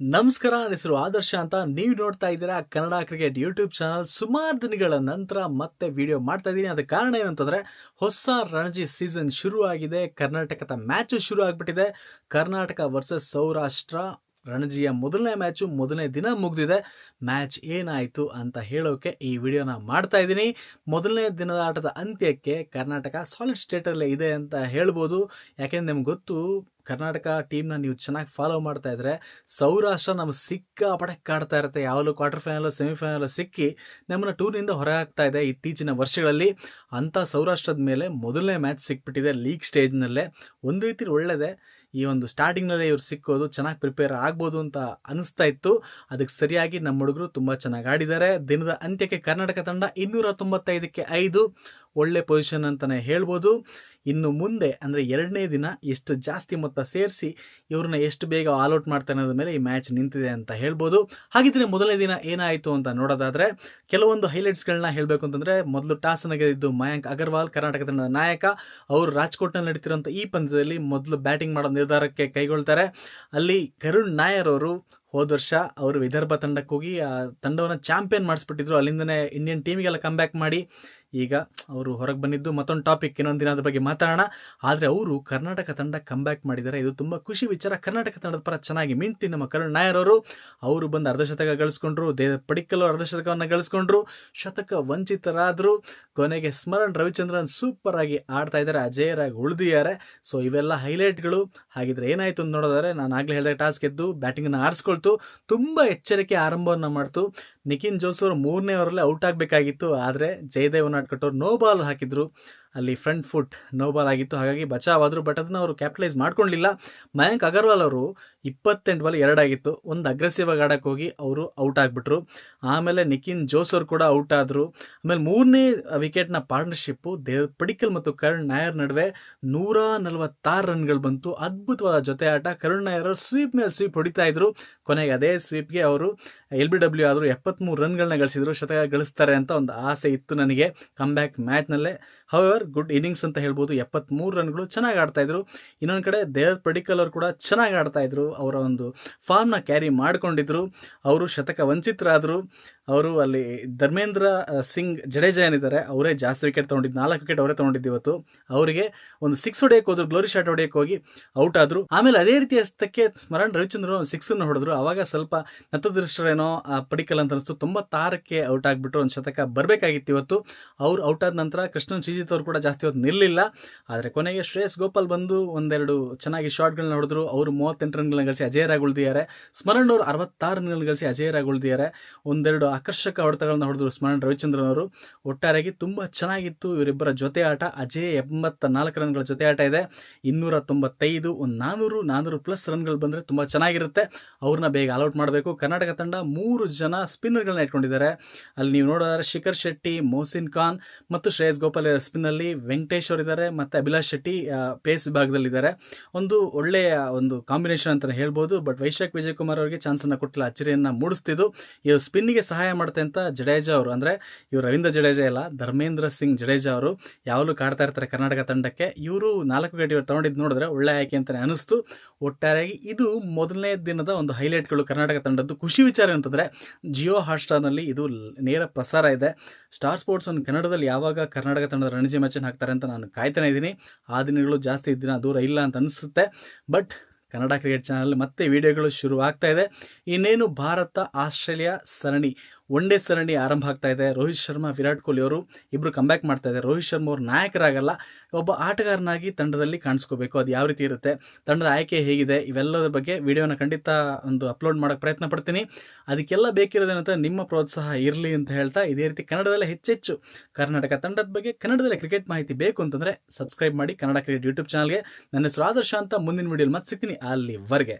ನಮಸ್ಕಾರ ಹೆಸರು ಆದರ್ಶ ಅಂತ ನೀವು ನೋಡ್ತಾ ಇದ್ದೀರಾ ಕನ್ನಡ ಕ್ರಿಕೆಟ್ ಯೂಟ್ಯೂಬ್ ಚಾನಲ್ ಸುಮಾರು ದಿನಗಳ ನಂತರ ಮತ್ತೆ ವಿಡಿಯೋ ಮಾಡ್ತಾ ಇದ್ದೀನಿ. ಅದಕ್ಕೆ ಕಾರಣ ಏನಂತಂದ್ರೆ ಹೊಸ ರಣಜಿ ಸೀಸನ್ ಶುರುವಾಗಿದೆ. ಕರ್ನಾಟಕದ ಮ್ಯಾಚು ಶುರು ಆಗಿಬಿಟ್ಟಿದೆ. ಕರ್ನಾಟಕ ವರ್ಸಸ್ ಸೌರಾಷ್ಟ್ರ. ರಣಜಿಯ ಮೊದಲನೇ ಮ್ಯಾಚು ಮೊದಲನೇ ದಿನ ಮುಗಿದಿದೆ. ಮ್ಯಾಚ್ ಏನಾಯಿತು ಅಂತ ಹೇಳೋಕೆ ಈ ವಿಡಿಯೋನ ಮಾಡ್ತಾ ಇದ್ದೀನಿ. ಮೊದಲನೇ ದಿನದ ಆಟದ ಅಂತ್ಯಕ್ಕೆ ಕರ್ನಾಟಕ ಸಾಲಿಡ್ ಸ್ಟೇಟಲ್ಲೇ ಇದೆ ಅಂತ ಹೇಳ್ಬೋದು. ಯಾಕೆಂದ್ರೆ ನಿಮ್ಗೆ ಗೊತ್ತು, ಕರ್ನಾಟಕ ಟೀಮ್ನ ನೀವು ಚೆನ್ನಾಗಿ ಫಾಲೋ ಮಾಡ್ತಾ ಇದ್ರೆ ಸೌರಾಷ್ಟ್ರ ನಮ್ಗೆ ಸಿಕ್ಕಾಪಟ್ಟೆ ಕಾಡ್ತಾ ಇರುತ್ತೆ. ಯಾವಾಗಲೂ ಕ್ವಾರ್ಟರ್ ಫೈನಲ್ ಸೆಮಿಫೈನಲ್ ಸಿಕ್ಕಿ ನಮ್ಮನ್ನ ಟೂರ್ನಿಂದ ಹೊರ ಹಾಕ್ತಾ ಇದೆ ಇತ್ತೀಚಿನ ವರ್ಷಗಳಲ್ಲಿ. ಅಂಥ ಸೌರಾಷ್ಟ್ರದ ಮೇಲೆ ಮೊದಲನೇ ಮ್ಯಾಚ್ ಸಿಕ್ಬಿಟ್ಟಿದೆ ಲೀಗ್ ಸ್ಟೇಜ್ನಲ್ಲೇ ಒಂದು ರೀತಿ ಒಳ್ಳೆಯದೇ ಈ ಒಂದು ಸ್ಟಾರ್ಟಿಂಗ್ನಲ್ಲೇ ಇವ್ರು ಸಿಕ್ಕೋದು ಚೆನ್ನಾಗಿ ಪ್ರಿಪೇರ್ ಆಗ್ಬೋದು ಅಂತ ಅನಿಸ್ತಾ ಇತ್ತು. ಅದಕ್ಕೆ ಸರಿಯಾಗಿ ನಮ್ಮ ಹುಡುಗರು ತುಂಬ ಚೆನ್ನಾಗಿ ಆಡಿದ್ದಾರೆ. ದಿನದ ಅಂತ್ಯಕ್ಕೆ ಕರ್ನಾಟಕ ತಂಡ ಇನ್ನೂರ ತೊಂಬತ್ತೈದಕ್ಕೆ ಐದು. ಒಳ್ಳೆ ಪೊಸಿಷನ್ ಅಂತಲೇ ಹೇಳ್ಬೋದು. ಇನ್ನು ಮುಂದೆ ಅಂದರೆ ಎರಡನೇ ದಿನ ಎಷ್ಟು ಜಾಸ್ತಿ ಮೊತ್ತ ಸೇರಿಸಿ ಇವ್ರನ್ನ ಎಷ್ಟು ಬೇಗ ಆಲ್ಔಟ್ ಮಾಡ್ತಾನೆ ಅನ್ನೋದ್ರ ಮೇಲೆ ಈ ಮ್ಯಾಚ್ ನಿಂತಿದೆ ಅಂತ ಹೇಳ್ಬೋದು. ಹಾಗಿದ್ರೆ ಮೊದಲನೇ ದಿನ ಏನಾಯಿತು ಅಂತ ನೋಡೋದಾದರೆ ಕೆಲವೊಂದು ಹೈಲೈಟ್ಸ್ಗಳನ್ನ ಹೇಳಬೇಕು ಅಂತಂದರೆ ಮೊದಲು ಟಾಸ್ ಗೆದ್ದಿದ್ದು ಮಯಾಂಕ್ ಅಗರ್ವಾಲ್ ಕರ್ನಾಟಕ ತಂಡದ ನಾಯಕ. ಅವರು ರಾಜ್ಕೋಟ್ನಲ್ಲಿ ನಡೀತಿರುವಂಥ ಈ ಪಂದ್ಯದಲ್ಲಿ ಮೊದಲು ಬ್ಯಾಟಿಂಗ್ ಮಾಡೋ ನಿರ್ಧಾರಕ್ಕೆ ಕೈಗೊಳ್ತಾರೆ. ಅಲ್ಲಿ ಕರುಣ್ ನಾಯರ್ ಅವರು ಹೋದ ವರ್ಷ ಅವರು ವಿದರ್ಭ ತಂಡಕ್ಕೆ ಹೋಗಿ, ಆ ತಂಡವನ್ನು ಚಾಂಪಿಯನ್ ಮಾಡಿಸ್ಬಿಟ್ಟಿದ್ರು. ಅಲ್ಲಿಂದನೇ ಇಂಡಿಯನ್ ಟೀಮಿಗೆಲ್ಲ ಕಮ್ ಬ್ಯಾಕ್ ಮಾಡಿ ಈಗ ಅವರು ಹೊರಗೆ ಬಂದಿದ್ದು. ಮತ್ತೊಂದು ಟಾಪಿಕ್ ಇನ್ನೊಂದು ದಿನ ಅದ್ರ ಬಗ್ಗೆ ಮಾತಾಡೋಣ. ಆದರೆ ಅವರು ಕರ್ನಾಟಕ ತಂಡ ಕಮ್ ಬ್ಯಾಕ್ ಮಾಡಿದ್ದಾರೆ ಇದು ತುಂಬ ಖುಷಿ ವಿಚಾರ. ಕರ್ನಾಟಕ ತಂಡದ ಪರ ಚೆನ್ನಾಗಿ ಮಿಂತಿ ನಮ್ಮ ಕರುಣ್ ನಾಯರ್ ಅವರು. ಅವರು ಬಂದು ಅರ್ಧಶತಕ ಗಳಿಸ್ಕೊಂಡ್ರು. ದೇ ಅವರು ಅರ್ಧಶತಕವನ್ನು ಗಳಿಸ್ಕೊಂಡ್ರು. ಶತಕ ವಂಚಿತರಾದರು. ಕೊನೆಗೆ ಸ್ಮರಣ್ ರವಿಚಂದ್ರನ್ ಸೂಪರ್ ಆಗಿ ಆಡ್ತಾ ಇದ್ದಾರೆ. ಅಜೇಯರಾಗಿ ಉಳಿದಿದ್ದಾರೆ ಸೊ ಇವೆಲ್ಲ ಹೈಲೈಟ್ಗಳು ಹಾಗಿದ್ರೆ ಏನಾಯ್ತು ಅಂತ ನೋಡೋದಾದ್ರೆ, ನಾನು ಆಗಲೇ ಹೇಳಿದ ಟಾಸ್ ಗೆದ್ದು ಬ್ಯಾಟಿಂಗನ್ನು ಆರಿಸ್ಕೊಳ್ತು ತುಂಬ ಎಚ್ಚರಿಕೆ ಆರಂಭವನ್ನು ಮಾಡ್ತು. ನಿಖಿನ್ ಜೋಸ್ ಅವರು ಮೂರನೇ ಅವರಲ್ಲಿ ಔಟ್ ಆಗಬೇಕಾಗಿತ್ತು. ಆದರೆ ಜಯದೇವ್ ನಾಟ್ಕಟ್ಟವ್ರು ನೋ ಬಾಲ್ ಹಾಕಿದ್ರು. ಅಲ್ಲಿ ಫ್ರಂಟ್ ಫುಟ್ ನೋ ಬಾಲ್ ಆಗಿತ್ತು. ಹಾಗಾಗಿ ಬಚಾವ್ ಆದರು ಬಟ್ ಅದನ್ನು ಅವರು ಕ್ಯಾಪಿಟಲೈಸ್ ಮಾಡ್ಕೊಳ್ಲಿಲ್ಲ ಮಯಾಂಕ್ ಅಗರ್ವಾಲ್ ಅವರು ಇಪ್ಪತ್ತೆಂಟು ಬಾಲ್ ಎರಡಾಗಿತ್ತು. ಒಂದು ಅಗ್ರೆಸಿವ್ ಆಗಿ ಆಡಕ್ಕೆ ಹೋಗಿ ಅವರು ಔಟ್ ಆಗಿಬಿಟ್ರು. ಆಮೇಲೆ ನಿಖಿನ್ ಜೋಸ್ ಅವರು ಕೂಡ ಔಟ್ ಆದರು. ಆಮೇಲೆ ಮೂರನೇ ವಿಕೆಟ್ನ ಪಾರ್ಟ್ನರ್ಶಿಪ್ಪು ದೇವ್ ಪಡಿಕಲ್ ಮತ್ತು ಕರುಣ್ ನಾಯರ್ ನಡುವೆ ನೂರ ನಲವತ್ತಾರು ರನ್ಗಳು ಬಂತು. ಅದ್ಭುತವಾದ ಜೊತೆ ಆಟ. ಕರುಣ್ ನಾಯರ್ ಸ್ವೀಪ್ ಮೇಲೆ ಸ್ವೀಪ್ ಹೊಡಿತಾ ಇದ್ರು. ಕೊನೆಗೆ ಅದೇ ಸ್ವೀಪ್ಗೆ ಅವರು ಎಲ್ ಬಿ ಡಬ್ಲ್ಯೂ ಆದರೂ ಎಪ್ಪತ್ತ್ಮೂರು ರನ್ಗಳನ್ನ ಗಳಿಸಿದ್ರು. ಶತಕ ಗಳಿಸ್ತಾರೆ ಅಂತ ಒಂದು ಆಸೆ ಇತ್ತು ನನಗೆ. ಕಮ್ ಬ್ಯಾಕ್ ಮ್ಯಾಚ್ನಲ್ಲೇ ಹೌವರ್ ಗುಡ್ ಇನ್ನಿಂಗ್ಸ್ ಅಂತ ಹೇಳ್ಬೋದು. ಎಪ್ಪತ್ತ್ಮೂರು ರನ್ಗಳು ಚೆನ್ನಾಗಿ ಆಡ್ತಾ ಇದ್ರು. ಇನ್ನೊಂದು ಕಡೆ ದೇವ್ ಪಡಿಕಲ್ ಅವರು ಕೂಡ ಚೆನ್ನಾಗಿ ಆಡ್ತಾ ಇದ್ರು. ಅವರ ಒಂದು ಫಾರ್ಮ್ನ ಕ್ಯಾರಿ ಮಾಡಿಕೊಂಡಿದ್ರು. ಅವರು ಶತಕ ವಂಚಿತರಾದರು. ಅವರು ಅಲ್ಲಿ ಧರ್ಮೇಂದ್ರ ಸಿಂಗ್ ಜಡೇಜಾ ಏನಿದ್ದಾರೆ, ಅವರೇ ಜಾಸ್ತಿ ವಿಕೆಟ್ ತೊಗೊಂಡಿದ್ದು, ನಾಲ್ಕು ವಿಕೆಟ್ ಅವರೇ ತೊಗೊಂಡಿದ್ದು ಇವತ್ತು. ಅವರಿಗೆ ಒಂದು ಸಿಕ್ಸ್ ಹೊಡೆಯಕ್ಕೆ ಹೋದ್ರು ಗ್ಲೋರಿ ಶಾಟ್ ಹೊಡೆಯಕ್ಕೆ ಹೋಗಿ ಔಟ್ ಆದರು. ಆಮೇಲೆ ಅದೇ ರೀತಿ ಹಸ್ತಕ್ಕೆ ಸ್ಮರಣ್ ರವಿಚಂದ್ರ ಒಂದು ಸಿಕ್ಸನ್ನು ಹೊಡೆದ್ರು. ಆವಾಗ ಸ್ವಲ್ಪ ನತದೃಷ್ಟರೇನೋ, ಆ, ಪಡಿಕಲ್ ಅಂತ ಅನಿಸ್ತು. ತುಂಬ ತಾರಕ್ಕೆ ಔಟ್ ಆಗಿಬಿಟ್ರು. ಒಂದು ಶತಕ ಬರಬೇಕಾಗಿತ್ತು ಇವತ್ತು. ಅವ್ರು ಔಟ್ ಆದ ನಂತರ ಕೃಷ್ಣನ್, ಶ್ರೀಜಿತ್ ಅವರು ಕೂಡ ಜಾಸ್ತಿ ಹೊತ್ತು ನಿಲ್ಲಿಲ್ಲ. ಆದರೆ ಕೊನೆಗೆ ಶ್ರೇಯಸ್ ಗೋಪಾಲ್ ಬಂದು ಒಂದೆರಡು ಚೆನ್ನಾಗಿ ಶಾಟ್ಗಳನ್ನ ಹೊಡೆದ್ರು. ಅವರು ಮೂವತ್ತೆಂಟು ರನ್ಗಳನ್ನ ಗಳಿಸಿ ಅಜೇಯರಾಗಿ ಉಳಿದಿದ್ದಾರೆ. ಸ್ಮರಣ್ ಅವರು ಅರವತ್ತಾರು ರನ್ಗಳನ್ನ ಗಳಿಸಿ ಅಜೇಯರಾಗಿ ಉಳಿದಿದ್ದಾರೆ. ಒಂದೆರಡು ಆಕರ್ಷಕ ಹೊಡೆತಗಳನ್ನ ಹೊಡೆದರು ಸ್ಮರಣ್ ರವಿಚಂದ್ರನ್ ಅವರು ಒಟ್ಟಾರೆಯಾಗಿ ತುಂಬ ಚೆನ್ನಾಗಿತ್ತು ಇವರಿಬ್ಬರ ಜೊತೆ ಆಟ. ಅಜಯ್ ಎಂಬತ್ತ ನಾಲ್ಕು ರನ್ಗಳ ಜೊತೆ ಆಟ ಇದೆ. ಇನ್ನೂರ ತೊಂಬತ್ತೈದು, ಒಂದು ನಾನೂರು ನಾನೂರು ಪ್ಲಸ್ ರನ್ಗಳು ಬಂದರೆ ತುಂಬ ಚೆನ್ನಾಗಿರುತ್ತೆ. ಅವ್ರನ್ನ ಬೇಗ ಆಲ್ಔಟ್ ಮಾಡಬೇಕು. ಕರ್ನಾಟಕ ತಂಡ ಮೂರು ಜನ ಸ್ಪಿನ್ನರ್ಗಳನ್ನ ಇಟ್ಕೊಂಡಿದ್ದಾರೆ. ಅಲ್ಲಿ ನೀವು ನೋಡೋದಾದ್ರೆ ಶಿಖರ್ ಶೆಟ್ಟಿ ಮೋಸಿನ್ ಖಾನ್ ಮತ್ತು ಶ್ರೇಯಸ್ ಗೋಪಾಲ್ ಸ್ಪಿನ್ನಲ್ಲಿ ವೆಂಕಟೇಶ್ ಅವರಿದ್ದಾರೆ. ಮತ್ತು ಅಭಿಲಾಷ್ ಶೆಟ್ಟಿ ಪೇಸ್ ವಿಭಾಗದಲ್ಲಿದ್ದಾರೆ. ಒಂದು ಒಳ್ಳೆಯ ಒಂದು ಕಾಂಬಿನೇಷನ್ ಹೇಳ್ಬೋದು. ಬಟ್ ವೈಶಾಖ್ ವಿಜಯ್ ಕುಮಾರ್ ಅವರಿಗೆ ಚಾನ್ಸನ್ನು ಕೊಟ್ಟಿಲ್ಲ ಅಚ್ಚರಿಯನ್ನು ಮೂಡಿಸ್ತಿದ್ದು. ಇವರು ಸ್ಪಿನ್ನಿಗೆ ಸಹಾಯ ಮಾಡುತ್ತೆ ಅಂತ ಜಡೇಜಾ ಅವರು. ಅಂದರೆ ಇವರು ರವೀಂದ್ರ ಜಡೇಜಾ ಇಲ್ಲ, ಧರ್ಮೇಂದ್ರ ಸಿಂಗ್ ಜಡೇಜಾ ಅವರು. ಯಾವಾಗಲೂ ಕಾಡ್ತಾ ಇರ್ತಾರೆ ಕರ್ನಾಟಕ ತಂಡಕ್ಕೆ. ಇವರು ನಾಲ್ಕು ವಿಕೆಟ್ ಇವರು ತಗೊಂಡಿದ್ದು ನೋಡಿದ್ರೆ ಒಳ್ಳೆ ಆಯ್ಕೆ ಅಂತಲೇ ಅನಿಸ್ತು. ಒಟ್ಟಾರೆಯಾಗಿ ಇದು ಮೊದಲನೇ ದಿನದ ಒಂದು ಹೈಲೈಟ್ಗಳು ಕರ್ನಾಟಕ ತಂಡದ್ದು. ಖುಷಿ ವಿಚಾರ ಅಂತಂದರೆ ಜಿಯೋ ಹಾಟ್ಸ್ಟಾರ್ನಲ್ಲಿ ಇದು ನೇರ ಪ್ರಸಾರ ಇದೆ. ಸ್ಟಾರ್ ಸ್ಪೋರ್ಟ್ಸ್ ಒಂದು ಕನ್ನಡದಲ್ಲಿ ಯಾವಾಗ ಕರ್ನಾಟಕ ತಂಡದ ರಣಜಿ ಮ್ಯಾಚನ್ನು ಹಾಕ್ತಾರೆ ಅಂತ ನಾನು ಕಾಯ್ತಾನೆ ಇದ್ದೀನಿ. ಆ ದಿನಗಳು ಜಾಸ್ತಿ ದಿನ ದೂರ ಇಲ್ಲ ಅಂತ ಅನಿಸುತ್ತೆ. ಬಟ್ ಕನ್ನಡ ಕ್ರಿಕೆಟ್ ಚಾನಲ್ ಮತ್ತೆ ವಿಡಿಯೋಗಳು ಶುರುವಾಗ್ತಾ ಇದೆ. ಇನ್ನೇನು ಭಾರತ ಆಸ್ಟ್ರೇಲಿಯಾ ಸರಣಿ ಒನ್ ಡೇ ಸರಣಿ ಆರಂಭ ಆಗ್ತಾ ಇದೆ. ರೋಹಿತ್ ಶರ್ಮಾ, ವಿರಾಟ್ ಕೊಹ್ಲಿ ಅವರು ಇಬ್ಬರು ಕಂಬ್ಯಾಕ್ ಮಾಡ್ತಾ ಇದ್ದಾರೆ. ರೋಹಿತ್ ಶರ್ಮಾ ಅವರು ನಾಯಕರಾಗಲ್ಲ, ಒಬ್ಬ ಆಟಗಾರನಾಗಿ ತಂಡದಲ್ಲಿ ಕಾಣಿಸ್ಕೋಬೇಕು. ಅದು ಯಾವ ರೀತಿ ಇರುತ್ತೆ? ತಂಡದ ಆಯ್ಕೆ ಹೇಗಿದೆ? ಇವೆಲ್ಲದ ಬಗ್ಗೆ ವಿಡಿಯೋನ ಖಂಡಿತ ಒಂದು ಅಪ್ಲೋಡ್ ಮಾಡೋಕೆ ಪ್ರಯತ್ನ ಪಡ್ತೀನಿ. ಅದಕ್ಕೆಲ್ಲ ಬೇಕಿರೋದೇನಂತ ನಿಮ್ಮ ಪ್ರೋತ್ಸಾಹ ಇರಲಿ ಅಂತ ಹೇಳ್ತಾ ಇದೇ ರೀತಿ ಕನ್ನಡದಲ್ಲೇ ಹೆಚ್ಚೆಚ್ಚು ಕರ್ನಾಟಕ ತಂಡದ ಬಗ್ಗೆ ಕನ್ನಡದಲ್ಲೇ ಕ್ರಿಕೆಟ್ ಮಾಹಿತಿ ಬೇಕು ಅಂತಂದರೆ ಸಬ್ಸ್ಕ್ರೈಬ್ ಮಾಡಿ ಕನ್ನಡ ಕ್ರಿಕೆಟ್ ಯೂಟ್ಯೂಬ್ ಚಾನಲ್ಗೆ ನನ್ನ ಹೆಸರು ಆದರ್ಶ ಅಂತ ಮುಂದಿನ ವಿಡಿಯೋಲಿ ಮತ್ತೆ ಸಿಗ್ತೀನಿ ಅಲ್ಲಿವರೆಗೆ.